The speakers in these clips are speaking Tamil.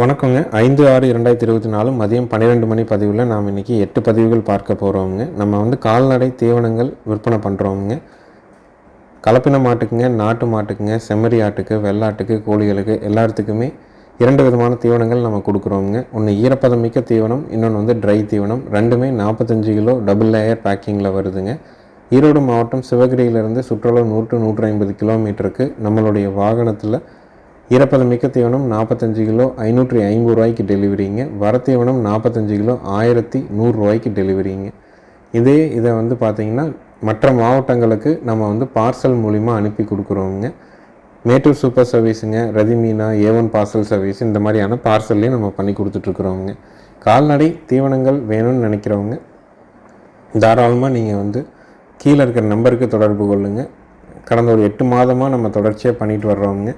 வணக்கங்க. ஐந்து ஆறு இரண்டாயிரத்தி இருபத்தி நாலு மதியம் பன்னிரெண்டு மணி பதிவில் நாம் இன்றைக்கி எட்டு பதிவுகள் பார்க்க போகிறோமுங்க நம்ம வந்து கால்நடை தீவனங்கள் விற்பனை பண்ணுறோமுங்க கலப்பின மாட்டுக்குங்க நாட்டு மாட்டுக்குங்க செம்மறி ஆட்டுக்கு வெள்ளாட்டுக்கு கோழிகளுக்கு எல்லாத்துக்குமே இரண்டு விதமான தீவனங்கள் நம்ம கொடுக்குறோமுங்க. ஒன்று ஈரப்பதம் மிக்க தீவனம் இன்னொன்று வந்து ட்ரை தீவனம். ரெண்டுமே நாற்பத்தஞ்சு கிலோ டபுள் லேயர் பேக்கிங்கில் வருதுங்க. ஈரோடு மாவட்டம் சிவகிரியிலிருந்து சுற்றுலா நூற்று நூற்று ஐம்பது கிலோமீட்டருக்கு நம்மளுடைய வாகனத்தில் ஈரப்பதம் மிக்க தீவனம் நாற்பத்தஞ்சு கிலோ ஐநூற்றி ஐம்பது ரூபாய்க்கு டெலிவரிங்க. வர தீவனம் நாற்பத்தஞ்சு கிலோ ஆயிரத்தி நூறுரூவாய்க்கு டெலிவரிங்க. இதே இதை வந்து பார்த்திங்கன்னா மற்ற மாவட்டங்களுக்கு நம்ம வந்து பார்சல் மூலிமா அனுப்பி கொடுக்குறோங்க. மேட்டூர் சூப்பர் சர்வீஸுங்க ரதிமீனா ஏவன் பார்சல் சர்வீஸ் இந்த மாதிரியான பார்சல்லையும் நம்ம பண்ணி கொடுத்துட்ருக்குறோங்க. கால்நடை தீவனங்கள் வேணும்னு நினைக்கிறவங்க தாராளமாக நீங்கள் வந்து கீழே இருக்கிற நம்பருக்கு தொடர்பு கொள்ளுங்கள் கடந்த ஒரு எட்டு மாதமாக நம்ம தொடர்ச்சியாக பண்ணிட்டு வர்றோங்க.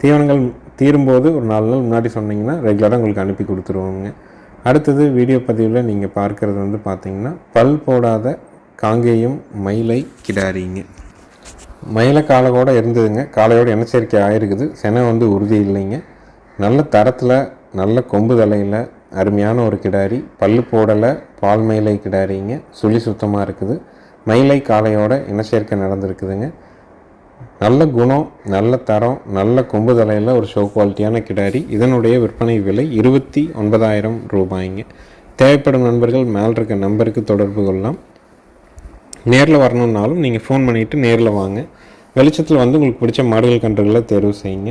தீவனங்கள் தீரும்போது ஒரு நாலு நாள் முன்னாடி சொன்னீங்கன்னா ரெகுலராக உங்களுக்கு அனுப்பி கொடுத்துருவோங்க. அடுத்தது வீடியோ பதிவில் நீங்கள் பார்க்குறது வந்து பார்த்தீங்கன்னா பல் போடாத காங்கேயம் மயிலை கிடாரிங்க. மயிலை காலகோட இருந்ததுங்க. காலையோட இனச்சேர்க்கை ஆயிருக்குது. செனை வந்து உறுதி இல்லைங்க. நல்ல தரத்தில் நல்ல கொம்பு தலையில் அருமையான ஒரு கிடாரி. பல் போடலை பால் மயிலை கிடாரிங்க. சுழி சுத்தமாக இருக்குது. மயிலை காலையோட இனச்சேர்க்கை நடந்திருக்குதுங்க. நல்ல குணம் நல்ல தரம் நல்ல கொம்பு தலையில் ஒரு ஷோ குவாலிட்டியான கிடாரி. இதனுடைய விற்பனை விலை இருபத்தி ஒன்பதாயிரம் ரூபாய்ங்க. தேவைப்படும் நண்பர்கள் மேல் இருக்க நம்பருக்கு தொடர்பு கொள்ளலாம். நேரில் வரணுன்னாலும் நீங்கள் ஃபோன் பண்ணிவிட்டு நேரில் வாங்க. வெளிச்சத்தில் வந்து உங்களுக்கு பிடிச்ச மாடுகள் கன்றுகளை தேர்வு செய்யுங்க.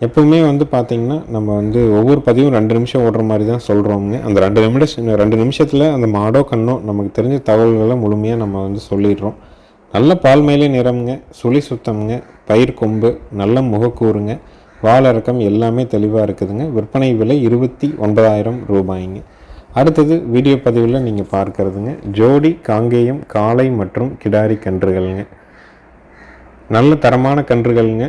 எப்பவுமே வந்து பார்த்திங்கன்னா நம்ம வந்து ஒவ்வொரு பதிவும் ரெண்டு நிமிஷம் ஓடுற மாதிரி தான் சொல்கிறோங்க அந்த ரெண்டு நிமிடம் ரெண்டு நிமிஷத்தில் அந்த மாடோ கண்ணோ நமக்கு தெரிஞ்ச தகவல்களை முழுமையாக நம்ம வந்து சொல்லிடுறோம். நல்ல பால் மேலே நிறம்ங்க சுழி சுத்தம்ங்க பயிர் கொம்பு நல்ல முகக்கூறுங்க வாழறக்கம் எல்லாமே தெளிவாக இருக்குதுங்க. விற்பனை விலை இருபத்தி ஒன்பதாயிரம் ரூபாய்ங்க. அடுத்தது வீடியோ பதிவில் நீங்கள் பார்க்கறதுங்க ஜோடி காங்கேயம் காளை மற்றும் கிடாரி கன்றுகள்ங்க. நல்ல தரமான கன்றுகள்ங்க.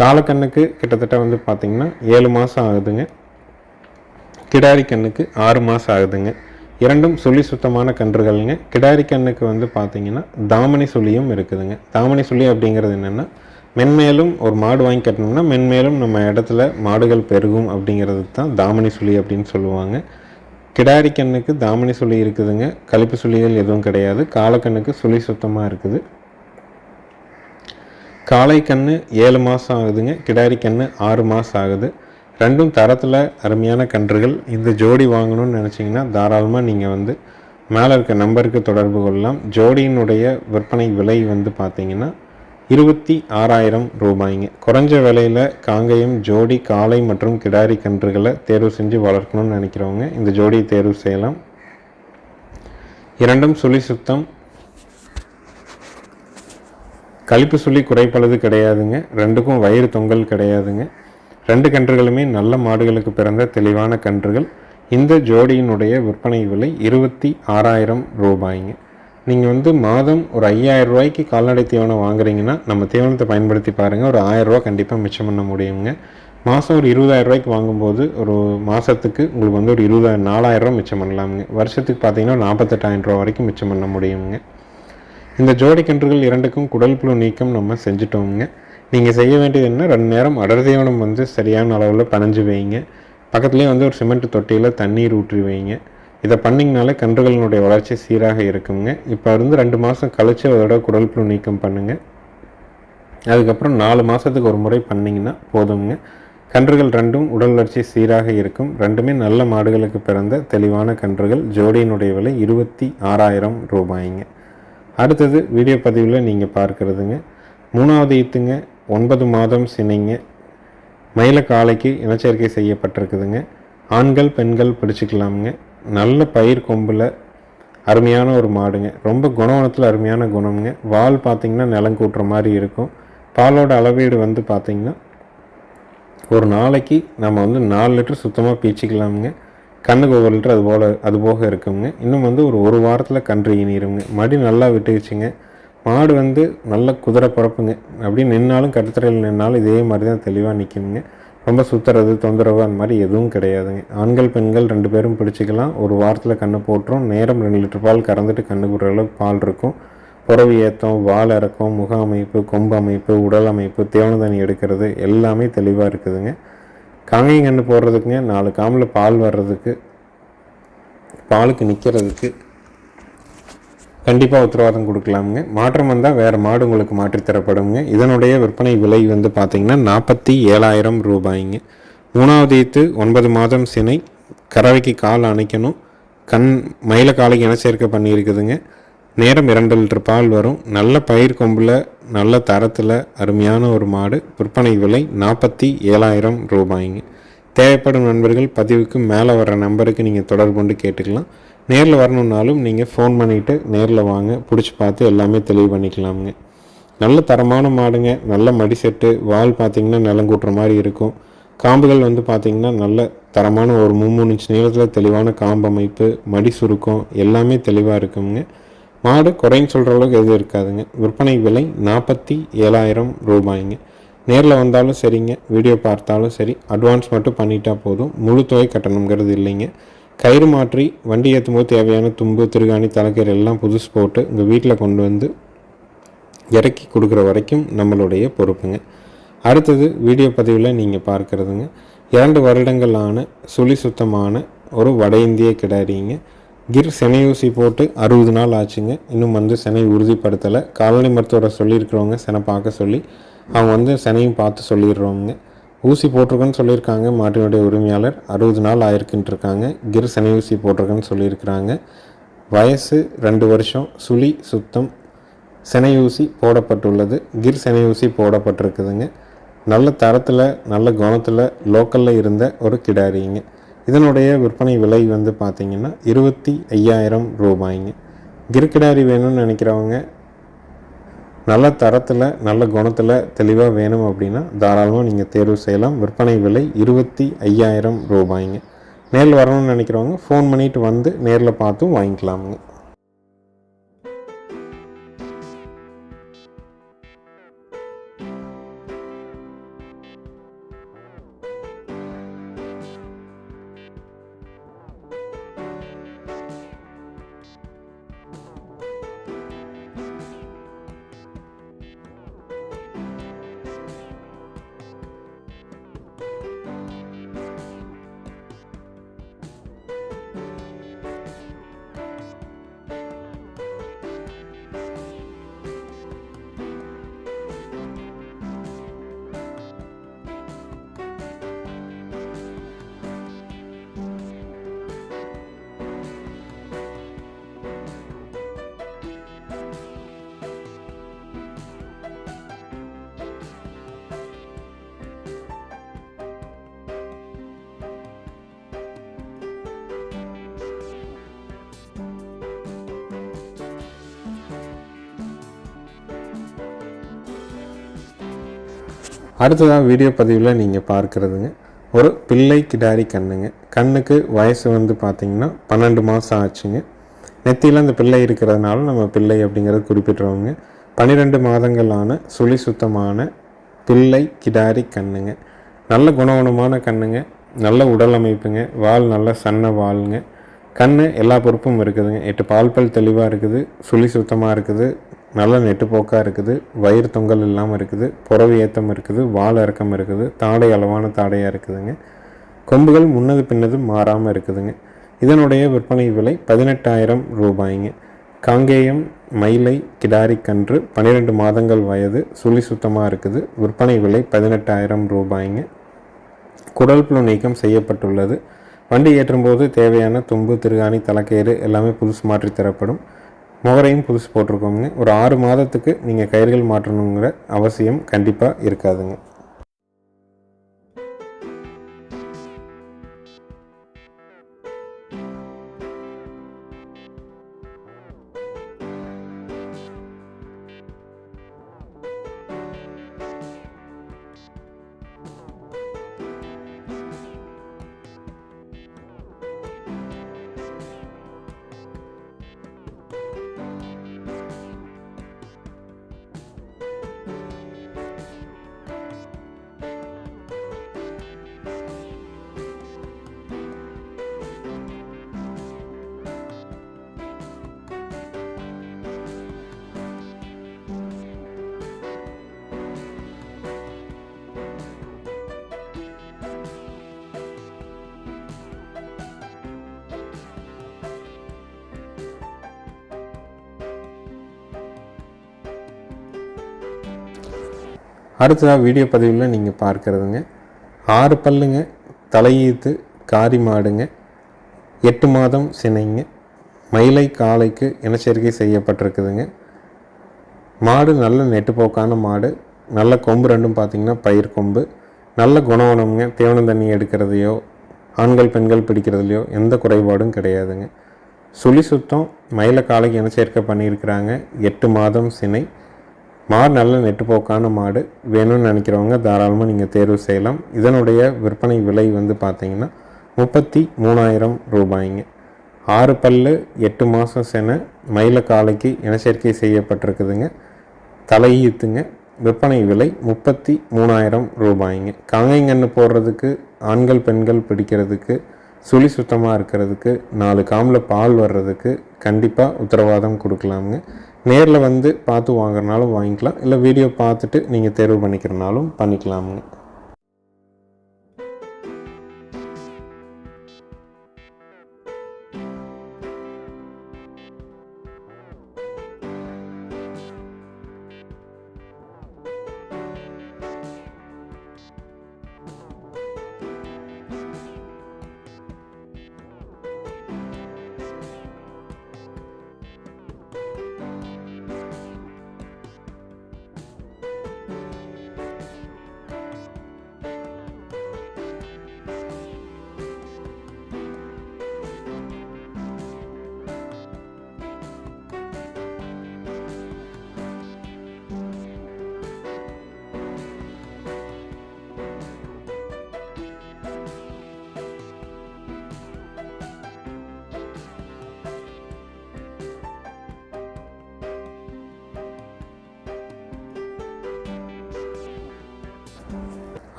காலக்கண்ணுக்கு கிட்டத்தட்ட வந்து பார்த்திங்கன்னா ஏழு மாதம் ஆகுதுங்க. கிடாரி கண்ணுக்கு ஆறு மாதம் ஆகுதுங்க. இரண்டும் சுழி சுத்தமான கன்றுகள்ங்க. கிடாரி கண்ணுக்கு வந்து பார்த்திங்கன்னா தாமணி சுழியும் இருக்குதுங்க. தாமணி சுழி அப்படிங்கிறது என்னென்னா மென்மேலும் ஒரு மாடு வாங்கி கட்டணும்னா மென்மேலும் நம்ம இடத்துல மாடுகள் பெருகும் அப்படிங்கிறது தான் தாமணி சுழி அப்படின்னு சொல்லுவாங்க. கிடாரி கண்ணுக்கு தாமணி சுழி இருக்குதுங்க. கழிப்பு சுழிகள் எதுவும் கிடையாது. காலக்கண்ணுக்கு சுழி சுத்தமாக இருக்குது. காளை கன்று ஏழு மாதம் ஆகுதுங்க. கிடாரி கன்று ஆறு மாதம் ஆகுது. ரெண்டும் தரத்தில் அருமையான கன்றுகள். இந்த ஜோடி வாங்கணும்னு நினச்சிங்கன்னா தாராளமாக நீங்கள் வந்து மேலே இருக்க நம்பருக்கு தொடர்பு கொள்ளலாம். ஜோடியினுடைய விற்பனை விலை வந்து பார்த்தீங்கன்னா இருபத்தி ஆறாயிரம் ரூபாய்ங்க. குறைஞ்ச விலையில் காங்கயம் ஜோடி காளை மற்றும் கிடாரி கன்றுகளை தேர்வு செஞ்சு வளர்க்கணும்னு நினைக்கிறவங்க இந்த ஜோடியை தேர்வு செய்யலாம். இரண்டும் சுழி சுத்தம். கழிப்பு சுழி குறைப்பளது கிடையாதுங்க. ரெண்டுக்கும் வயிறு தொங்கல் கிடையாதுங்க. ரெண்டு கன்றுகளுமே நல்ல மாடுகளுக்கு பிறந்த தெளிவான கன்றுகள். இந்த ஜோடியினுடைய விற்பனை விலை இருபத்தி ஆறாயிரம் ரூபாய்ங்க. நீங்கள் வந்து மாதம் ஒரு ஐயாயிரம் ரூபாய்க்கு கால்நடை தீவனம் வாங்குறீங்கன்னா நம்ம தீவனத்தை பயன்படுத்தி பாருங்கள் ஒரு ஆயிரரூவா கண்டிப்பாக மிச்சம் பண்ண முடியுங்க. மாதம் ஒரு இருபதாயிரம் ரூபாய்க்கு வாங்கும்போது ஒரு மாதத்துக்கு உங்களுக்கு வந்து ஒரு இருபதாயிரம் நாலாயிரரூவா மிச்சம் பண்ணலாமுங்க. வருஷத்துக்கு பார்த்தீங்கன்னா நாற்பத்தெட்டாயிரம் ரூபா வரைக்கும் மிச்சம் பண்ண முடியுங்க. இந்த ஜோடி கன்றுகள் இரண்டுக்கும் குடல் புழு நீக்கம் நம்ம செஞ்சுட்டோங்க நீங்கள் செய்ய வேண்டியது என்ன? ரெண்டு நேரம் அடர் தீவனம் வந்து சரியான அளவில் பனைஞ்சு வைங்க. பக்கத்துலேயே வந்து ஒரு சிமெண்ட் தொட்டியில் தண்ணீர் ஊற்றி வைங்க. இதை பண்ணிங்கனாலே கன்றுகளினுடைய வளர்ச்சி சீராக இருக்குங்க. இப்போ இருந்து ரெண்டு மாதம் கழித்து அதோட குடல் புழு நீக்கம் பண்ணுங்கள் அதுக்கப்புறம் நாலு மாதத்துக்கு ஒரு முறை பண்ணிங்கன்னா போதுங்க கன்றுகள் ரெண்டும் உடல் வளர்ச்சி சீராக இருக்கும். ரெண்டுமே நல்ல மாடுகளுக்கு பிறந்த தெளிவான கன்றுகள். ஜோடியினுடைய விலை இருபத்தி ஆறாயிரம் ரூபாய்ங்க. அடுத்தது வீடியோ பதிவில் நீங்கள் பார்க்குறதுங்க. மூணாவது ஈத்துங்க. ஒன்பது மாதம் சினைங்க. மயில காலைக்கு இனச்சேர்க்கை செய்யப்பட்டிருக்குதுங்க. ஆண்கள் பெண்கள் பிடிச்சிக்கலாமுங்க. நல்ல பயிர் கொம்பில் அருமையான ஒரு மாடுங்க. ரொம்ப குணவனத்தில் அருமையான குணம்ங்க. வால் பார்த்திங்கன்னா நிலம் கூட்டுற மாதிரி இருக்கும். பாலோட அளவீடு வந்து பார்த்திங்கன்னா ஒரு நாளைக்கு நம்ம வந்து நாலு லிட்டர் சுத்தமாக பீச்சிக்கலாமுங்க. கண்ணுக்கு ஒரு லிட்டர் அது போல் அது போக இருக்குங்க. இன்னும் வந்து ஒரு ஒரு வாரத்தில் கன்று இனிருங்க. மடி நல்லா விட்டுக்குச்சுங்க மாடு வந்து நல்ல குதிரை பிறப்புங்க அப்படியே நின்னாலும் கட்டுத்தரையில் நின்னாலும் இதே மாதிரி தான் தெளிவாக நிற்கணுங்க ரொம்ப சுற்றுறது தொந்தரவு அந்த மாதிரி எதுவும் கிடையாதுங்க. ஆண்கள் பெண்கள் ரெண்டு பேரும் பிடிச்சிக்கலாம். ஒரு வாரத்தில் கண்ணு போட்டுரும். நேரம் ரெண்டு லிட்டர் பால் கறந்துட்டு கண்ணு போடுற அளவுக்கு பால் இருக்கும். புறவு ஏற்றம் வால் இறக்கம் முக அமைப்பு கொம்பு அமைப்பு உடல் அமைப்பு தேவன தண்ணி எடுக்கிறது எல்லாமே தெளிவாக இருக்குதுங்க. காங்கையும் கன்று போடுறதுக்குங்க. நாலு காமில் பால் வர்றதுக்கு பாலுக்கு நிற்கிறதுக்கு கண்டிப்பாக உத்தரவாதம் கொடுக்கலாமுங்க. மாற்றம் வந்தால் வேறு மாடு உங்களுக்கு மாற்றித்தரப்படுங்க இதனுடைய விற்பனை விலை வந்து பார்த்திங்கன்னா நாற்பத்தி ஏழாயிரம் ரூபாய்ங்க. மூணாவது ஈத்து ஒன்பது மாதம் சினை கறவைக்கு கால் அணைக்கணும். கண் மயில காலைக்கு என சேர்க்கை பண்ணியிருக்குதுங்க. நேரம் இரண்டு லிட்டர் பால் வரும். நல்ல பயிர் கொம்பில் நல்ல தரத்தில் அருமையான ஒரு மாடு. விற்பனை விலை நாற்பத்தி ஏழாயிரம் ரூபாய்ங்க. தேவைப்படும் நண்பர்கள் பதிவுக்கு மேலே வர்ற நம்பருக்கு நீங்கள் தொடர்பு கொண்டு கேட்டுக்கலாம். நேரில் வரணுன்னாலும் நீங்கள் ஃபோன் பண்ணிவிட்டு நேரில் வாங்க. பிடிச்சி பார்த்து எல்லாமே தெளிவு பண்ணிக்கலாமுங்க. நல்ல தரமான மாடுங்க. நல்ல மடி செட்டு. வால் பார்த்திங்கன்னா நிலங்கூட்டுற மாதிரி இருக்கும். காம்புகள் வந்து பார்த்திங்கன்னா நல்ல தரமான ஒரு மூணு இன்ச் நீளத்தில் தெளிவான காம்பு அமைப்பு மடி சுருக்கம் எல்லாமே தெளிவாக இருக்குங்க. மாடு குறைன்னு சொல்கிற அளவுக்கு எதுவும் இருக்காதுங்க. விற்பனை விலை நாற்பத்தி ஏழாயிரம் ரூபாய்ங்க. நேரில் வந்தாலும் சரிங்க வீடியோ பார்த்தாலும் சரி. அட்வான்ஸ் மட்டும் பண்ணிட்டா போதும். முழு தொகை கட்டணுங்கிறது இல்லைங்க. கயிறு மாற்றி வண்டி ஏற்றும் போது தேவையான தும்பு திருகாணி தலைக்கீரை எல்லாம் புதுசு போட்டு உங்கள் வீட்டில் கொண்டு வந்து இறக்கி கொடுக்குற வரைக்கும் நம்மளுடைய பொறுப்புங்க. அடுத்தது வீடியோ பதிவில் நீங்கள் பார்க்குறதுங்க. இரண்டு வருடங்களான சுழி சுத்தமான ஒரு வட இந்திய கிடாரிங்க. கிர் செனையூசி போட்டு அறுபது நாள் ஆச்சுங்க. இன்னும் வந்து செனை உறுதிப்படுத்தலை. காலனி மருத்துவரை சொல்லியிருக்கிறவங்க செனை பார்க்க சொல்லி அவங்க வந்து சனையும் பார்த்து சொல்லிடுறவங்க. ஊசி போட்டிருக்கேன்னு சொல்லியிருக்காங்க மாட்டினுடைய உரிமையாளர். அறுபது நாள் ஆயிருக்குன்ட்டு இருக்காங்க கிர் செனை ஊசி போட்டிருக்குன்னு சொல்லியிருக்கிறாங்க. வயசு ரெண்டு வருஷம். சுழி சுத்தம். சினை ஊசி போடப்பட்டுள்ளது. கிர் சினை ஊசி போடப்பட்டிருக்குதுங்க. நல்ல தரத்தில் நல்ல குணத்தில் லோக்கலில் இருந்த ஒரு கிடாரிங்க. இதனுடைய விற்பனை விலை வந்து பார்த்திங்கன்னா இருபத்தி ஐயாயிரம் ரூபாய்ங்க. கிர் கிடாரி வேணும்னு நினைக்கிறவங்க நல்ல தரத்தில் நல்ல குணத்தில் தெளிவாக வேணும் அப்படின்னா தாராளமாக நீங்கள் தேர்வு செய்யலாம். விற்பனை விலை இருபத்தி ஐயாயிரம் ரூபாய்ங்க. நேரில் வரணும்னு நினைக்கிறவங்க ஃபோன் பண்ணிவிட்டு வந்து நேரில் பார்த்தும் வாங்கிக்கலாமுங்க. அடுத்ததாக வீடியோ பதிவில் நீங்கள் பார்க்குறதுங்க. ஒரு பிள்ளை கிடாரி கண்ணுங்க. கண்ணுக்கு வயசு வந்து பார்த்திங்கன்னா பன்னெண்டு மாதம் ஆச்சுங்க. நெத்தியில் அந்த பிள்ளை இருக்கிறதுனால நம்ம பிள்ளை அப்படிங்கிறத குறிப்பிட்றவங்க பன்னிரெண்டு மாதங்களான சுழி சுத்தமான பிள்ளை கிடாரி கண்ணுங்க. நல்ல குணகுணமான கண்ணுங்க. நல்ல உடல் அமைப்புங்க. வால் நல்ல சன்ன வாளுங்க கண் எல்லா பொறுப்பும் இருக்குதுங்க. எட்டு பால் பல் தெளிவாக இருக்குது. சுழி சுத்தமாக இருக்குது. நல்ல நெட்டுப்போக்காக இருக்குது வயிறு தொங்கல் இல்லாமல் இருக்குது புறவு ஏத்தம் இருக்குது வால் இறக்கம் இருக்குது தாடை அளவான தாடையாக இருக்குதுங்க. கொம்புகள் முன்னது பின்னது மாறாமல் இருக்குதுங்க. இதனுடைய விற்பனை விலை பதினெட்டாயிரம் ரூபாய்ங்க. காங்கேயம் மயிலை கிடாரி கன்று பன்னிரெண்டு மாதங்கள் வயது சுழி சுத்தமாக இருக்குது விற்பனை விலை பதினெட்டாயிரம் ரூபாய்ங்க. குடல் புழு நீக்கம் செய்யப்பட்டுள்ளது. வண்டி ஏற்றும்போது தேவையான தும்பு திருகாணி தலைக்கயிறு எல்லாமே புதுசு மாற்றி தரப்படும். முகரையும் புதுசு போட்டிருக்கோங்க ஒரு ஆறு மாதத்துக்கு நீங்கள் கயிறுகள் மாற்றணுங்கிற அவசியம் கண்டிப்பாக இருக்காதுங்க. அடுத்ததாக வீடியோ பதிவில் நீங்கள் பார்க்குறதுங்க. ஆறு பல்லுங்க தலையீத்து காரி மாடுங்க எட்டு மாதம் சினைங்க மயிலை காளைக்கு இனச்சேர்க்கை செய்யப்பட்டிருக்குதுங்க. மாடு நல்ல நெட்டுப்போக்கான மாடு நல்ல கொம்பு ரெண்டும் பார்த்திங்கன்னா பயிர் கொம்பு நல்ல குணவனம்ங்க தேவனம் தண்ணி எடுக்கிறதையோ ஆண்கள் பெண்கள் பிடிக்கிறதுலையோ எந்த குறைபாடும் கிடையாதுங்க. சுழி சுத்தம் மயில காலைக்கு இனச்சேர்க்கை பண்ணியிருக்கிறாங்க எட்டு மாதம் சினை மாடு நல்ல நெட்டுப்போக்கான மாடு. வேணும்னு நினைக்கிறவங்க தாராளமாக நீங்கள் தேர்வு செய்யலாம். இதனுடைய விற்பனை விலை வந்து பார்த்தீங்கன்னா முப்பத்தி மூணாயிரம் ரூபாய்ங்க. ஆறு பல்லு எட்டு மாதம் சென மயில காலைக்கு இனச்சேர்க்கை செய்யப்பட்டிருக்குதுங்க. தலையீத்துங்க விற்பனை விலை முப்பத்தி மூணாயிரம் ரூபாய்ங்க. காங்கைங்கன்று போடுறதுக்கு ஆண்கள் பெண்கள் பிடிக்கிறதுக்கு சுழி சுத்தமாக இருக்கிறதுக்கு நாலு காமில் பால் வர்றதுக்கு கண்டிப்பாக உத்தரவாதம் கொடுக்கலாமுங்க. நேரில் வந்து பார்த்து வாங்குறனாலும் வாங்கிக்கலாம். இல்லை வீடியோ பார்த்துட்டு நீங்கள் தேர்வு பண்ணிக்கிறனாலும் பண்ணிக்கலாமுங்க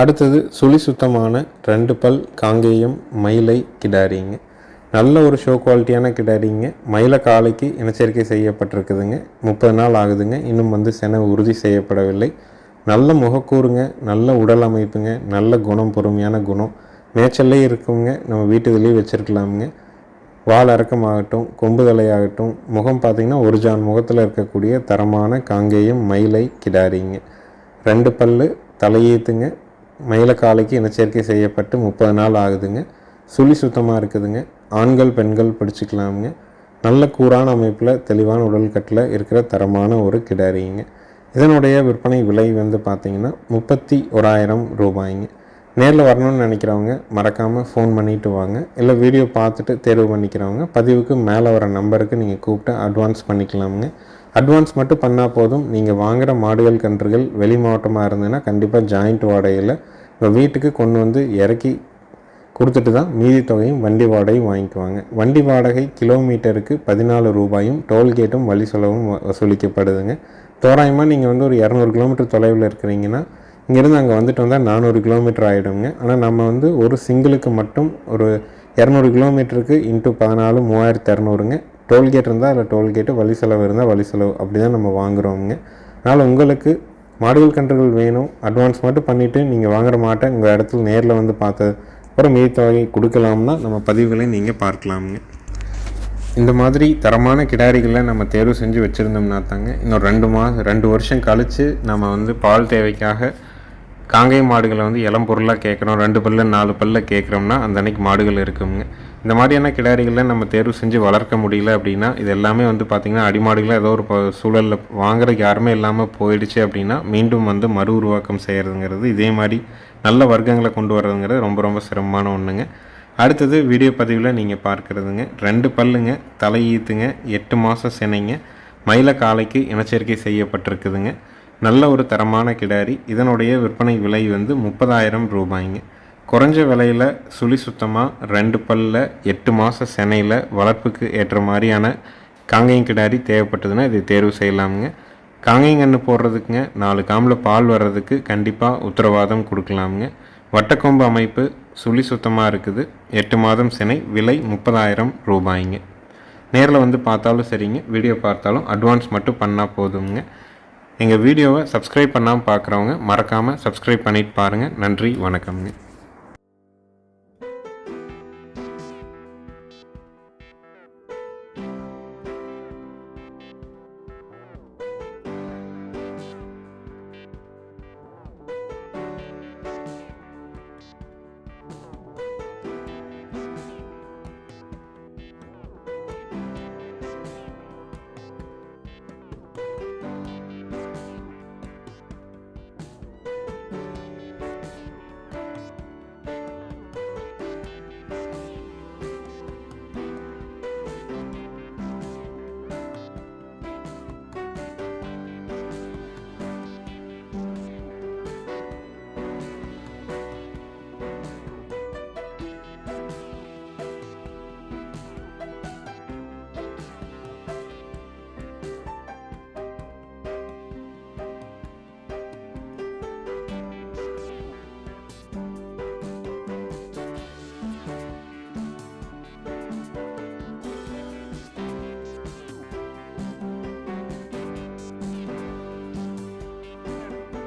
அடுத்தது சுழி சுத்தமான ரெண்டு பல் காங்கேயம் மயிலை கிடாரிங்க. நல்ல ஒரு ஷோ குவாலிட்டியான கிடாரிங்க. மயில காலைக்கு இனச்சேர்க்கை செய்யப்பட்டிருக்குதுங்க. முப்பது நாள் ஆகுதுங்க. இன்னும் வந்து செனை உறுதி செய்யப்படவில்லை. நல்ல முகக்கூறுங்க. நல்ல உடல் அமைப்புங்க. நல்ல குணம் பொறுமையான குணம். மேய்ச்சல்லே இருக்குங்க. நம்ம வீட்டுக்குள்ளேயே வச்சுருக்கலாமுங்க. வால் இறக்கமாகட்டும் கொம்புதலையாகட்டும் முகம் பார்த்திங்கன்னா ஒரு ஜான் முகத்தில் இருக்கக்கூடிய தரமான காங்கேயம் மயிலை கிடாரிங்க. ரெண்டு பல்லு தலையீத்துங்க. மயில காலைக்கு இனச்சேர்க்கை செய்யப்பட்டு முப்பது நாள் ஆகுதுங்க. சுழி சுத்தமாக இருக்குதுங்க. ஆண்கள் பெண்கள் பிடிச்சிக்கலாமுங்க. நல்ல கூரான அமைப்பில் தெளிவான உடல் கட்டில் இருக்கிற தரமான ஒரு கிடாரிங்க. இதனுடைய விற்பனை விலை வந்து பார்த்திங்கன்னா முப்பத்தி ஓராயிரம் ரூபாய்ங்க. நேரில் வரணும்னு நினைக்கிறவங்க மறக்காமல் ஃபோன் பண்ணிவிட்டு வாங்க. இல்லை வீடியோ பார்த்துட்டு தேர்வு பண்ணிக்கிறவங்க பதிவுக்கு மேலே வர நம்பருக்கு நீங்கள் கூப்பிட்டு அட்வான்ஸ் பண்ணிக்கலாமுங்க. அட்வான்ஸ் மட்டும் பண்ணால் போதும். நீங்கள் வாங்குகிற மாடுகள் கன்றுகள் வெளி மாவட்டமாக இருந்ததுன்னா கண்டிப்பாக ஜாயிண்ட் வாடகையில் உங்கள் வீட்டுக்கு கொண்டு வந்து இறக்கி கொடுத்துட்டு தான் மீதி தொகையும் வண்டி வாடகையும் வாங்கிக்குவாங்க. வண்டி வாடகை கிலோமீட்டருக்கு பதினாலு ரூபாயும் டோல்கேட்டும் வழி செலவும் வசூலிக்கப்படுதுங்க. தோராயமாக நீங்கள் வந்து ஒரு இரநூறு கிலோமீட்டர் தொலைவில் இருக்கிறீங்கன்னா இங்கேருந்து அங்கே வந்துட்டு வந்தால் நானூறு கிலோமீட்டர் ஆகிடுங்க ஆனால் நம்ம வந்து ஒரு சிங்கிளுக்கு மட்டும் ஒரு இரநூறு கிலோமீட்டருக்கு இன்ட்டு பதினாலு மூவாயிரத்து இரநூறுங்க. டோல்கேட் இருந்தால் அதில் டோல்கேட்டு வழி செலவு இருந்தால் வழி செலவு. அப்படி தான் நம்ம வாங்குகிறோங்க அதனால் உங்களுக்கு மாடுகள் கன்றுகள் வேணும். அட்வான்ஸ் மட்டும் பண்ணிவிட்டு நீங்கள் வாங்குற மாட்டை உங்கள் இடத்துல நேரில் வந்து பார்த்த அப்புறம் மீதி கொடுக்கலாம்னா நம்ம பதிவுகளை நீங்கள் பார்க்கலாமுங்க. இந்த மாதிரி தரமான கிடாரிகளை நம்ம தேர்வு செஞ்சு வச்சுருந்தோம்னா தாங்க இன்னும் ரெண்டு மாதம் ரெண்டு வருஷம் கழித்து நம்ம வந்து பால் தேவைக்காக காங்கை மாடுகளை வந்து இளம் பொருளாக கேட்குறோம் ரெண்டு பல்ல நாலு பல்ல கேட்குறோம்னா அந்த அன்னைக்கு மாடுகள் இருக்குங்க. இந்த மாதிரியான கிடாரிகளை நம்ம தேர்வு செஞ்சு வளர்க்க முடியல அப்படின்னா இது எல்லாமே வந்து பார்த்திங்கன்னா அடிமாடுகளை ஏதோ ஒரு சூழலில் வாங்குறதுக்கு யாருமே இல்லாமல் போயிடுச்சு அப்படின்னா மீண்டும் வந்து மறு உருவாக்கம் செய்கிறதுங்கிறது இதே மாதிரி நல்ல வர்க்கங்களை கொண்டு வர்றதுங்கிறது ரொம்ப ரொம்ப சிரமமான ஒன்றுங்க அடுத்தது வீடியோ பதிவில் நீங்கள் பார்க்குறதுங்க. ரெண்டு பல்லுங்க தலையீத்துங்க எட்டு மாதம் சினைங்க மயில காலைக்கு இனச்சேர்க்கை செய்யப்பட்டிருக்குதுங்க. நல்ல ஒரு தரமான கிடாரி. இதனுடைய விற்பனை விலை வந்து முப்பதாயிரம் ரூபாய்ங்க. குறைஞ்ச விலையில் சுழி சுத்தமாக ரெண்டு பல்லில் எட்டு மாத சென்னையில் வளர்ப்புக்கு ஏற்ற மாதிரியான காங்கையும் கிடாரி தேவைப்பட்டதுன்னா இதை தேர்வு செய்யலாமுங்க. காங்கைங்கன்று போடுறதுக்குங்க நாலு காமில் பால் வர்றதுக்கு கண்டிப்பாக உத்தரவாதம் கொடுக்கலாமுங்க. வட்டக்கொம்பு அமைப்பு சுழி சுத்தமாக இருக்குது. எட்டு மாதம் சினை விலை முப்பதாயிரம் ரூபாய்ங்க. நேரில் வந்து பார்த்தாலும் சரிங்க வீடியோ பார்த்தாலும் அட்வான்ஸ் மட்டும் பண்ணால் போதுங்க எங்கள் வீடியோவை சப்ஸ்கிரைப் பண்ணாமல் பார்க்குறவங்க மறக்காமல் சப்ஸ்கிரைப் பண்ணிட்டு பாருங்கள் நன்றி வணக்கம்ங்க.